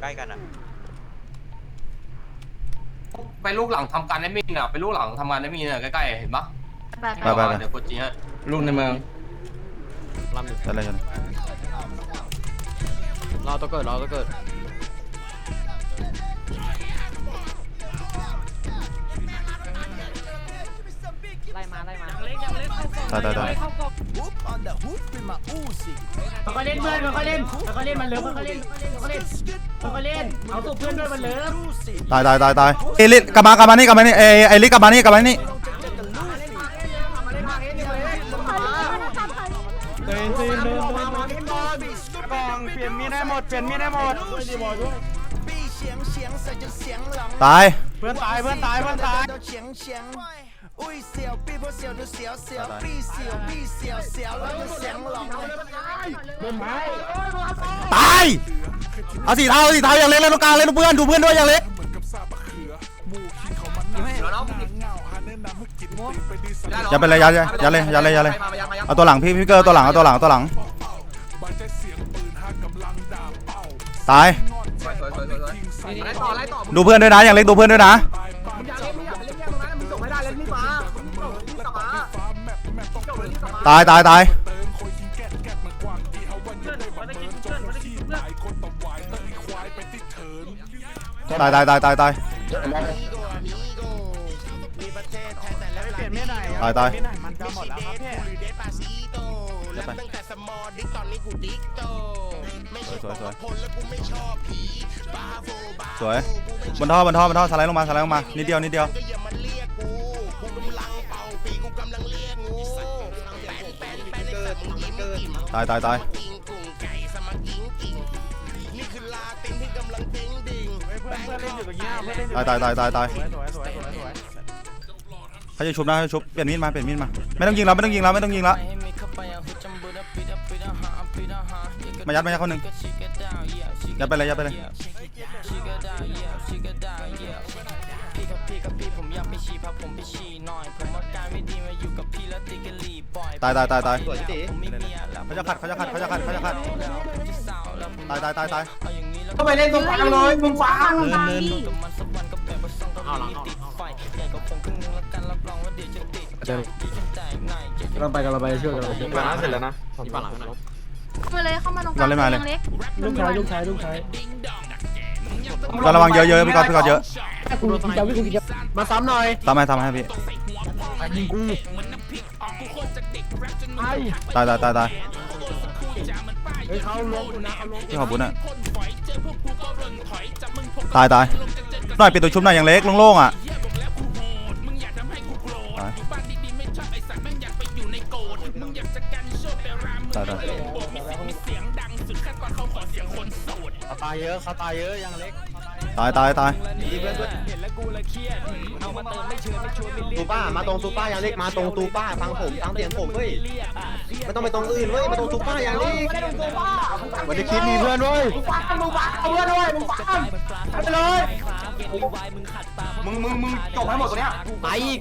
ใกล้กันอะไปลูกหลังทำการได้มีน่ะไปลูกหลังทำงานได้มีน่ะใกล้ๆเห็นปะไปไปไปไป เดี๋ยวกดจีฮะลูกในเมืองลำอยู่ใช่เลยใช่เลยรอตัวเกิดรอตัวเกิดไล่มาไล่มาตายตายตาย เขาก็เล่นเพื่อนเขาก็เล่นเขาก็เล่นมันเลิฟเขาก็เล่นเขาก็เล่นเขาก็เล่นเอาตัวเพื่อนด้วยมันเลิฟตายตายตายตายเอลิสกลับมากลับมานี่กลับมานี่เอไอลิสกลับมานี่กลับมานี่เดินเดินเดินเดินมาเล่นบอลกองเปลี่ยนมีดได้หมดเปลี่ยนมีดได้หมด ตาย เพื่อนตายเพื่อนตายเพื่อนตายตาย เอาสีเทาสีเทาอย่างเล็กเล่นตรงกลางเล่นตรงเพื่อนดูเพื่อนด้วยอย่างเล็กอย่าไปเลยอย่าอย่าอย่าเลยอย่าเลยอย่าเลยเอาตัวหลังพี่พี่เกอร์ตัวหลังเอาตัวหลังเอาตัวหลังตาย สวยสวยสวยสวยสวยไล่ต่อไล่ต่อดูเพื่อนด้วยนะอย่างเล็กดูเพื่อนด้วยนะมึงอย่าเล่นมึงอย่าเล่นแค่ตรงนั้นมึงส่งไม่ได้เล่นนี่มามึงส่งนี่ต่อมาส่งนี่ต่อมาตายตายตายตายตายตายตายตาย เปลี่ยนมีดไหนตายตายมีดไหนมันจะหมดแล้วครับพี่สวยสวยสวยสวยบนท่อบนท่อบนท่อสไลด์ลงมาสไลด์ลงมานิดเดียวนิดเดียวตายตายตายเพื่อนเพื่อนเล่นอยู่ตรงเนี้ยเพื่อนเล่นอยู่ตายตายตายตายตายสวยสวยสวยสวยสวยเขาจะชุบนะเขาจะชุบเปลี่ยนมีดมาเปลี่ยนมีดมาไม่ต้องยิงแล้วไม่ต้องยิงแล้วไม่ต้องยิงแล้ว มายัดมายัดคนหนึ่งยัดไปเลยยัดไปเลยตายตายตายตายสวยจีเขาจะขัดเขาจะขัดเขาจะขัดเขาจะขัดตายตายตายตายก็ไปเล่นตรงกลางเลยมึงฟังตายดิเอาหลังเอาเราไปกันเราไปช่วยกันเราไปเสร็จแล้วนะที่ปั่นหลังนะเข้า มาเลยเข้ามาตรงกลางยังเล็กลูกชายลูกชายลูกชายก็ระวังเยอะเยอะพี่ก๊อตพี่ก๊อตเยอะกูกินเจ้าพี่กูกินเจ้ามาซ้ำหน่อยทำให้ทำให้พี่ยิงกูไอ้ตายตายตายตายเฮ้ยเขาลงนะเขาลงพี่ขอบุญอะตายตายหน่อยปิดตัวชุบหน่อยอย่างเล็กโล่งๆอะ เขาตายเยอะเขาตายเยอะยังเล็กตายตายตายตูป้ามาตรงตูป้ายังเล็กมาตรงตูป้าฟังผมฟังเสียงผมเว้ยไม่ต้องไปตรงอื่นเว้ยมาตรงตูป้ายังเล็กวันนี้คิดมีเพื่อนด้วยมึงฟังมึงฟังเอาเพื่อนด้วยมึงฟังไปเลย มึงมึงมึงจบให้หมดตัวเนี้ยไปอีก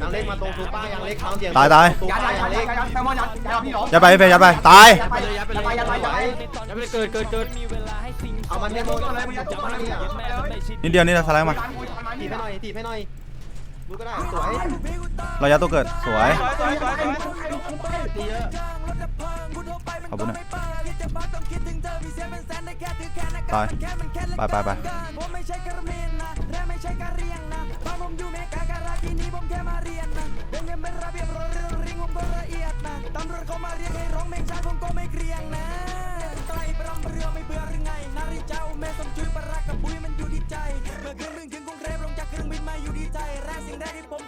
ยังเล็กมาตรงตูป้ายังเล็กฟังเสียงตายตายตูป้ายังเล็กแซลมอนยัดยัดพี่หรอยัดไปไปยัดไปตายไปยัดไปยัดไปยัดไปยังไม่ได้เกิดเกิดเกิดเอามันเนี่ยโมดอะไรมึงยัดตูป้าเนี่ยนิดเดียวนี่นะสไลด์มาถีบให้หน่อยถีบให้หน่อยดูก็ได้สวยเรายัดตัวเกิดสวยสวยสวยสวยสวยขอบคุณนะตายไปไปไป พล